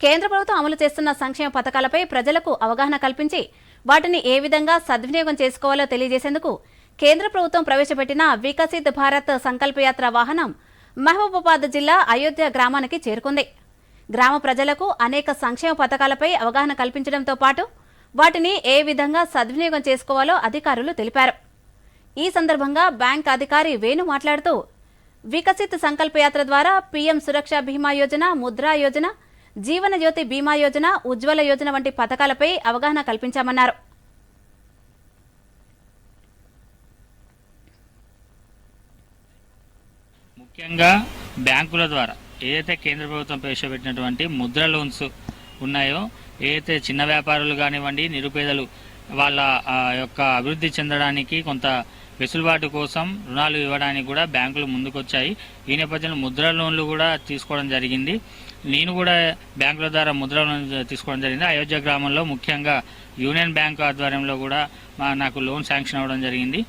కేంద్ర ప్రభుత్వం అమలు చేస్తున్న సంక్షేమ పథకాలపై ప్రజలకు అవగాహన కల్పించి వాటిని ఏ విధంగా సద్వినియోగం చేసుకోవాలో తెలియజేసేందుకు కేంద్ర ప్రభుత్వం ప్రవేశపెట్టిన వికసిత్ భారత్ సంకల్పయాత్ర వాహనం మహబూబాబాద్ జిల్లా అయోధ్య గ్రామానికి చేరుకుంది. గ్రామ ప్రజలకు అనేక సంక్షేమ పథకాలపై అవగాహన కల్పించడంతో పాటు వాటిని ఏ విధంగా సద్వినియోగం చేసుకోవాలో అధికారులు తెలిపారు. ఈ సందర్భంగా బ్యాంక్ అధికారి వేణు మాట్లాడుతూ వికసిత్ సంకల్పయాత్ర ద్వారా పీఎం సురక్ష బీమా యోజన ముద్రా యోజన జీవన జ్యోతి బీమా యోజన ఉజ్వల యోజన వంటి పథకాలపై అవగాహన కల్పించామన్నారు. ముఖ్యంగా బ్యాంకుల ద్వారా ఏదైతే కేంద్ర ప్రభుత్వం ప్రవేశపెట్టినటువంటి ముద్ర లోన్స్ ఉన్నాయో ఏదైతే చిన్న వ్యాపారులు కానివ్వండి నిరుపేదలు వాళ్ళ యొక్క అభివృద్ధి చెందడానికి కొంత వెసులుబాటు కోసం రుణాలు ఇవ్వడానికి కూడా బ్యాంకులు ముందుకొచ్చాయి. ఈ నేపథ్యంలో ముద్ర లోన్లు కూడా తీసుకోవడం జరిగింది. నేను కూడా బ్యాంకుల ద్వారా ముద్ర తీసుకోవడం జరిగింది. అయోధ్య గ్రామంలో ముఖ్యంగా యూనియన్ బ్యాంక్ ఆధ్వర్యంలో కూడా మా- నాకు లోన్ శాంక్షన్ అవ్వడం జరిగింది.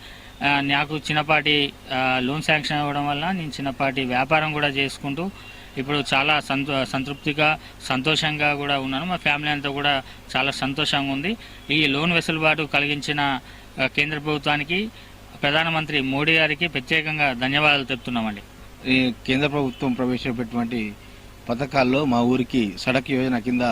నాకు చిన్నపాటి లోన్ శాంక్షన్ అవ్వడం వల్ల నేను చిన్నపాటి వ్యాపారం కూడా చేసుకుంటూ ఇప్పుడు చాలా సంతో సంతృప్తిగా సంతోషంగా కూడా ఉన్నాను. మా ఫ్యామిలీ అంతా కూడా చాలా సంతోషంగా ఉంది. ఈ లోన్ వెసులుబాటు కలిగించిన కేంద్ర ప్రభుత్వానికి ప్రధానమంత్రి మోడీ గారికి ప్రత్యేకంగా ధన్యవాదాలు చెప్తున్నామండి ఈ కేంద్ర ప్రభుత్వం ప్రవేశపెట్టినటువంటి పథకాల్లో మా ఊరికి సడక్ యోజన కింద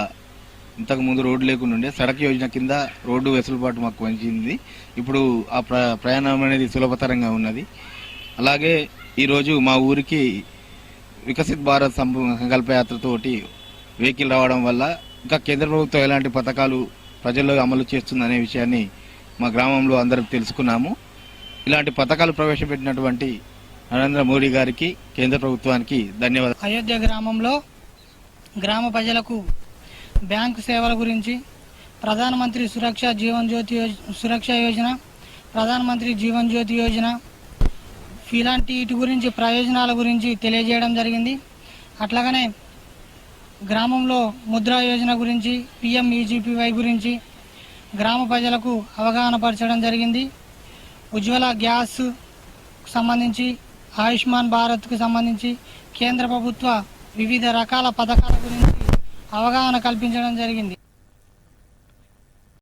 ఇంతకుముందు రోడ్డు లేకుండా ఉండే సడక్ యోజన కింద రోడ్డు వెసులుబాటు మాకు మంచింది ఇప్పుడు ఆ ప్ర ప్రయాణం అనేది సులభతరంగా ఉన్నది. అలాగే ఈరోజు మా ఊరికి వికసిత్ భారత్ సంకల్పయాత్రతోటి వెహికల్ రావడం వల్ల ఇంకా కేంద్ర ప్రభుత్వం ఎలాంటి పథకాలు ప్రజల్లో అమలు చేస్తుందనే విషయాన్ని మా గ్రామంలో అందరం తెలుసుకున్నాము. ఇలాంటి పథకాలు ప్రవేశపెట్టినటువంటి నరేంద్ర మోడీ గారికి కేంద్ర ప్రభుత్వానికి ధన్యవాదాలు. అయోధ్య గ్రామంలో గ్రామ ప్రజలకు బ్యాంకు సేవల గురించి ప్రధానమంత్రి సురక్ష జీవన్ జ్యోతి యోజ- సురక్ష యోజన ప్రధానమంత్రి జీవన్ జ్యోతి యోజన ఇలాంటి వీటి గురించి ప్రయోజనాల గురించి తెలియజేయడం జరిగింది. అట్లాగనే గ్రామంలో ముద్రా యోజన గురించి పిఎం ఈజీపీవై గురించి గ్రామ ప్రజలకు అవగాహన పరచడం జరిగింది. ఉజ్వల గ్యాస్ సంబంధించి ఆయుష్మాన్ భారత్కు సంబంధించి కేంద్ర ప్రభుత్వ వివిధ రకాల పథకాల గురించి అవగాహన కల్పించడం జరిగింది.